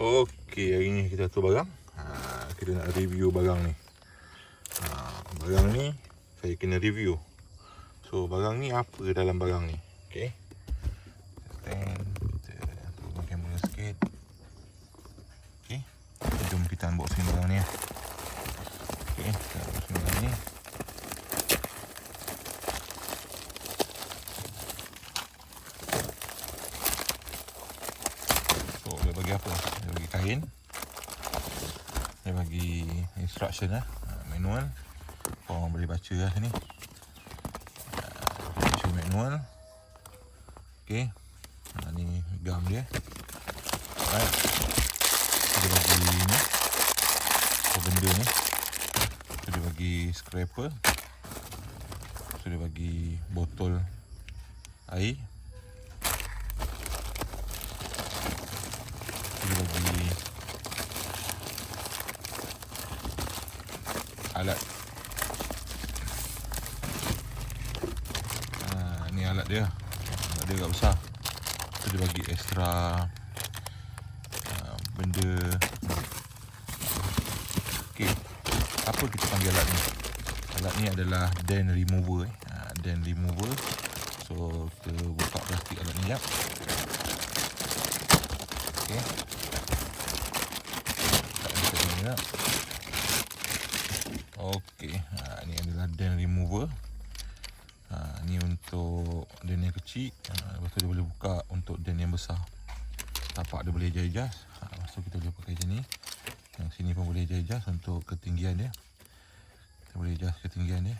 Okey, hari ni kita atur barang. Ha, kita nak review barang ni. Ha, barang ni saya kena review. So, barang ni apa dalam barang ni? Okey. Kita turunkan kamera sikit. Okey. Jom kita unboxing barang ni. Okey, kita unboxing barang ni. So, dia bagi apa? Dia bagi kain. Dia bagi instruction lah. Manual. Korang boleh baca lah sini. Ha, Baca manual. Okay. Ha, ni gam dia. Alright. Dia bagi ni. Apa benda ni. So, dia bagi scraper. So, dia bagi botol air. Bagi alat. Ha, ni alat dia. Alat dia agak besar. So dia bagi extra uh, benda. Ok apa kita panggil alat ni? Alat ni adalah den remover eh. ha, den remover. So kita buka plastik alat ni jap. Ok sini tak Okey, ha, ni adalah den remover. Ha, ni untuk den yang kecil. Ha, lepas tu dia boleh buka untuk den yang besar. Tapak dia boleh adjust. Ha, lepas tu kita boleh pakai macam ni. Yang sini pun boleh adjust untuk ketinggian dia. Kita boleh adjust ketinggian dia.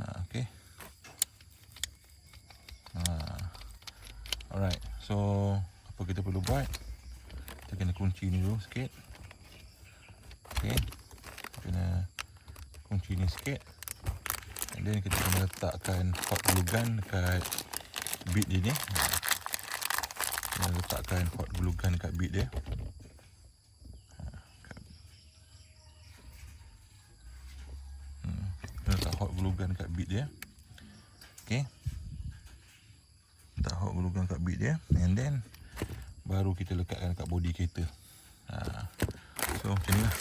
Ha, okey. Ha. Alright. So, apa kita perlu buat? Kita kena kunci ni dulu sikit. Okey. Kena kunci ni sikit. And then kita kena letakkan hot glue gun dekat bit dia ni. Kena letakkan hot glue gun dekat bit dia. Hmm, Kena letak hot glue gun dekat bit dia. Okey. Letak hot glue gun dekat bit dia. And then baru kita lekatkan dekat body kereta. Ha. So macam ni lah.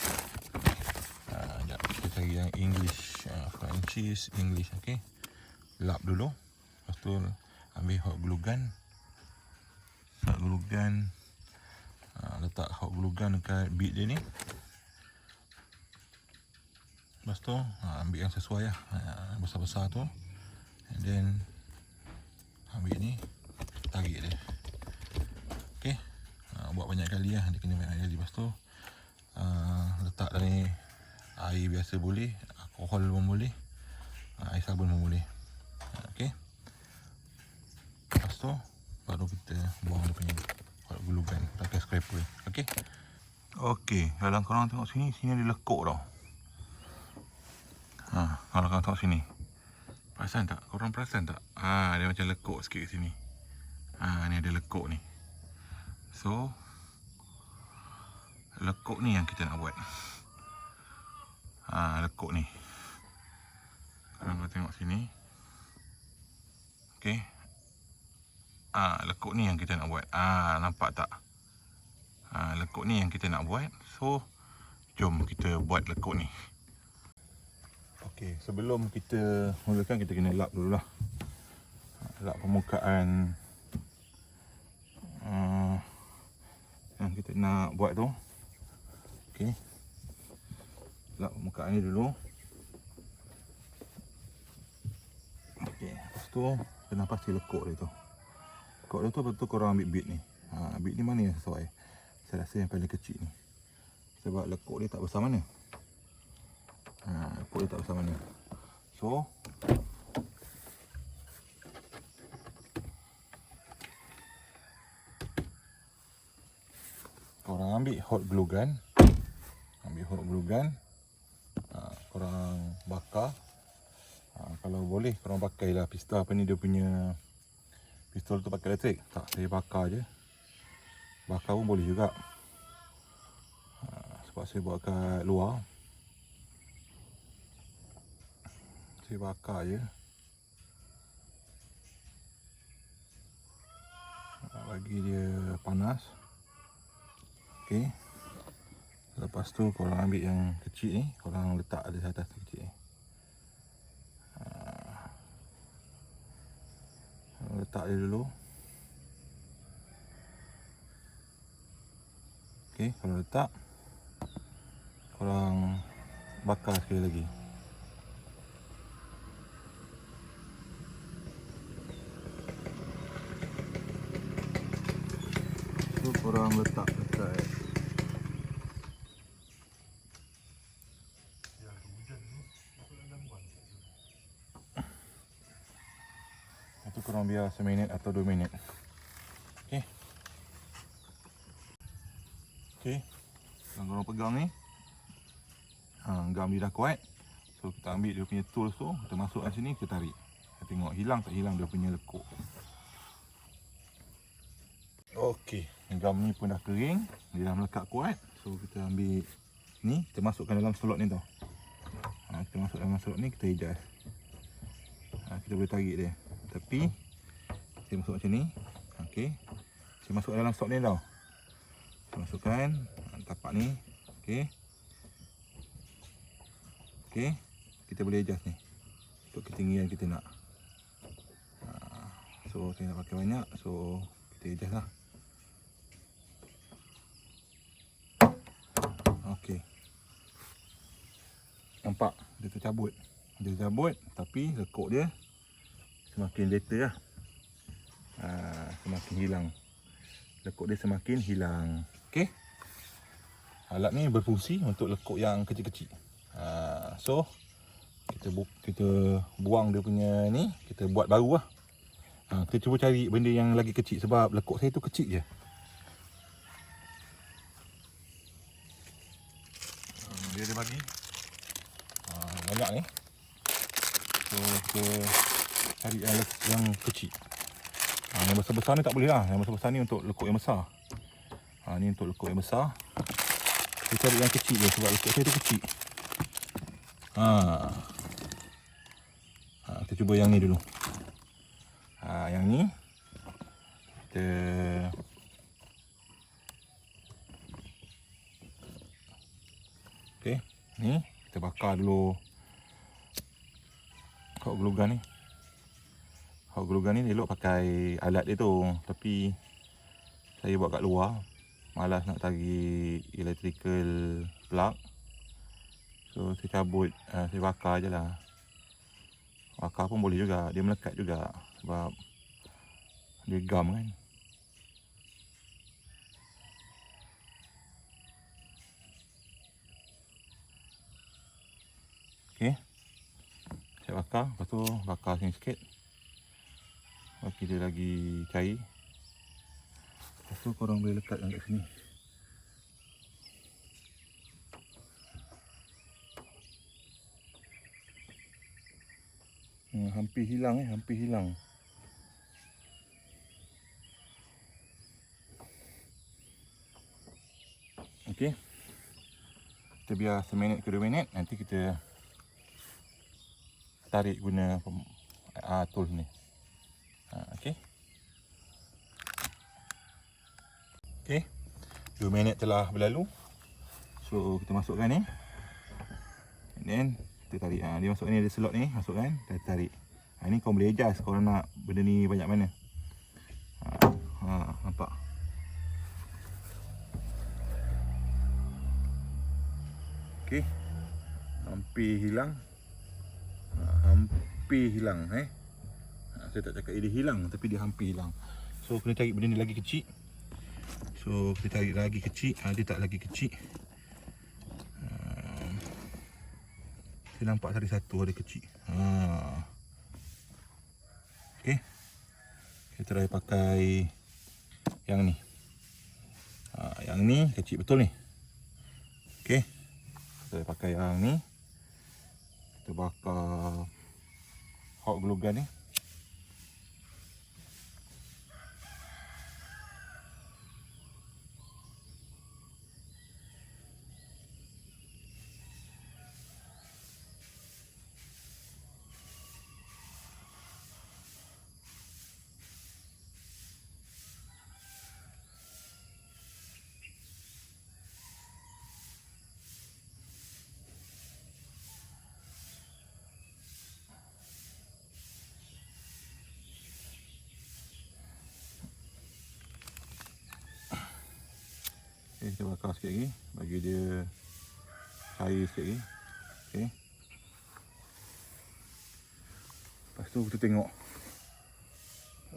Ha, sekejap kita cari yang English. Ha, Frenchies, English. Okay. Lap dulu. Lepas tu ambil hot glue gun. Hot glue gun. Ha, letak hot glue gun dekat bit dia ni. Lepas tu ha, ambil yang sesuai lah. Ha, besar-besar tu. And then ambil ni. Tarik dia. Buat banyak kali lah. Dia kena banyak kali. Lepas tu uh, letak dari air biasa boleh, alkohol pun boleh, uh, air sabun pun boleh. Okey. Lepas tu baru kita buang dia punya gun pakai scraper. Okey. Okey, kalau korang tengok sini, sini ada lekuk tau. Ha, kalau korang tengok sini. Perasan tak? Korang perasan tak? Ha, dia macam lekuk sikit kat sini. Ha, ni ada lekuk ni. So, lekuk ni yang kita nak buat. Ha, lekuk ni. Kalau kau tengok sini. Ah, ha, lekuk ni yang kita nak buat. Ha, nampak tak? Ha, lekuk ni yang kita nak buat. So, jom kita buat lekuk ni. Okey, sebelum kita mulakan kita kena lap dululah. Lap permukaan uh, yang kita nak buat tu. Okey. Lap permukaan ni dulu. Okey, lepas tu kena pasti lekuk dia tu. Lekuk dia tu betul korang ambil bit ni. Ha, bit ni mana yang sesuai? Saya rasa yang paling kecil ni. Sebab lekuk dia tak besar mana. Ha, lekuk dia tak besar mana. So, korang ambil hot glue gun hot glue gun ha, korang bakar. Ha, kalau boleh korang pakailah pistol. Apa ni dia punya pistol tu pakai elektrik? Tak saya bakar je. Bakar pun boleh juga. Ha, sebab saya buat kat luar. Saya bakar je. Ha, bagi dia panas. Okey. Lepas tu korang ambil yang kecil ni, korang letak di atas tu kecil ni. Ah. Letak dia dulu. Okey, kalau letak korang bakar sekali lagi. Tu korang letak dekat Itu korang biar seminit atau dua minit. Okey. Okey. Yang korang pegang ni. Ha, gam dia dah kuat. So kita ambil dia punya tools tu, kita masukkan sini, kita tarik. Kita tengok hilang tak hilang dia punya lekuk. Okey, gam ni pun dah kering, dia dah melekat kuat. So kita ambil ni, kita masukkan dalam slot ni tau. Ha, kita masuk dalam slot ni, kita hijaz. Ha, kita boleh tarik dia. Tapi kita masuk macam ni. Okey. Saya masuk dalam slot ni tau. Saya masukkan tapak ni. Okey. Okey. Kita boleh adjust ni. Untuk ketinggian kita nak. Ha, so saya nak pakai banyak. So kita adjust lah. Okey. Nampak dia tercabut. Dia tercabut tapi lekuk dia semakin later lah. Ha, semakin hilang. Lekuk dia semakin hilang. Okey. Alat ni berfungsi untuk lekuk yang kecil-kecil. Ha, so kita bu kita buang dia punya ni, kita buat baru lah. Ha, kita cuba cari benda yang lagi kecil sebab lekuk saya tu kecil je. Dia ada bagi ha, banyak ni. So kita cari le- yang kecil. Ha, yang besar-besar ni tak boleh lah. Yang besar-besar ni untuk lekuk yang besar. Ha, ni untuk lekuk yang besar. Kita cari yang kecil je sebab lekuk saya tu kecil. Ha. ha. Kita cuba yang ni dulu. Ha, yang ni. Kita Okey, ni kita bakar dulu hot glue gun ni. Hot glue gun ni elok pakai alat dia tu, tapi saya buat kat luar. Malas nak tarik electrical plug. So saya cabut, uh, saya bakar je lah. Bakar pun boleh juga, dia melekat juga sebab dia gam kan. Okey. Saya bakar, lepas tu bakar sini sikit. Bagi dia lagi cair. Lepas tu korang boleh lekatkan kat sini. Hmm, hampir hilang eh, hampir hilang. Okey. Kita biar seminit ke dua minit, nanti kita tarik guna pem- ah, tool ni. Ha, okey. Okey. Dua minit telah berlalu. So kita masukkan ni. And then kita tarik. Ha, dia masuk ni ada slot ni, masukkan, kita tarik. Ha, ni kau boleh adjust kau nak benda ni banyak mana. Ha, ha nampak. Okey. Hampir hilang. Ha, hampir hilang eh. Saya tak cakap dia hilang tapi dia hampir hilang. So kena cari benda ni lagi kecil. So kita cari lagi kecil. Ha, dia tak lagi kecil. Ha, saya nampak tadi satu ada kecil. Ha. Okey. Kita try pakai yang ni. Ha, yang ni kecil betul ni. Okey. Kita pakai yang ni. Kita bakar hot glue gun ni. Kita bakar sikit lagi. Bagi dia cair sikit lagi. Okay. Lepas tu kita tengok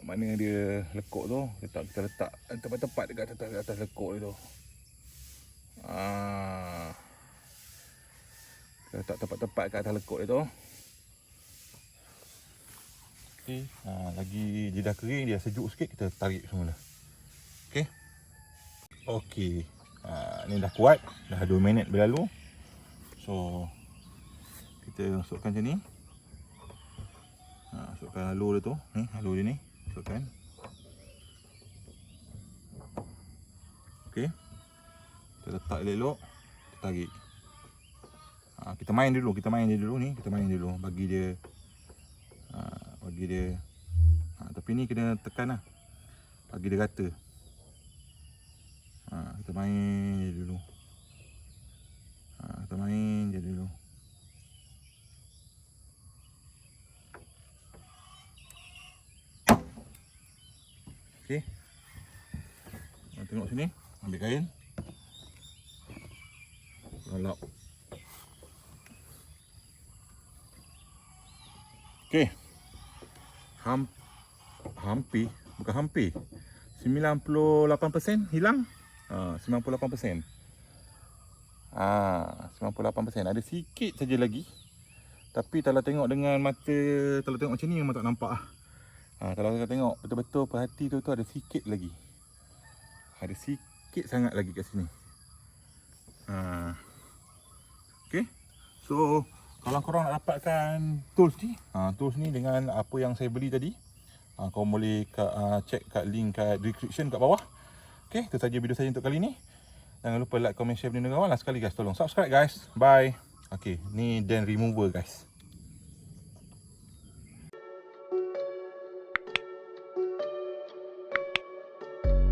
mana dia lekuk tu. Letak kita letak tepat-tepat dekat atas, atas lekuk dia tu. Ah. Kita letak tepat-tepat kat atas lekuk dia tu. Okay. Ha, lagi dia dah kering, dia sejuk sikit, kita tarik semula. Okay. Okay. Ha, ni dah kuat. Dah 2 minit berlalu. So, kita masukkan macam ni. Ha, masukkan halus dia tu. Ni, halus dia ni. Masukkan. Okay. Kita letak elok-elok. Kita tarik. Ha, kita main dulu. Kita main dia dulu ni. Kita main dulu. Bagi dia ha, bagi dia ha, tapi ni kena tekan lah bagi dia rata ha, kita main je dulu. Ha, kita main je dulu. Ok. Tengok sini ambil kain. Lalap Okey. Ham hampir bukan hampir 98% hilang. Ha 98%. Ah 98% ada sikit saja lagi. Tapi kalau tengok dengan mata kalau tengok macam ni memang tak nampak ah. Kalau kita tengok betul-betul perhati tu tu ada sikit lagi. Ada sikit sangat lagi kat sini. Ha. Okey. So kalau korang nak dapatkan tools ni, ha, tools ni dengan apa yang saya beli tadi, ha, korang boleh ka, ha, check kat link kat description kat bawah. Okay, itu saja video saya untuk kali ni. Jangan lupa like, comment, share, dan kawan. Last sekali guys, tolong subscribe guys. Bye. Okay, ni den remover guys.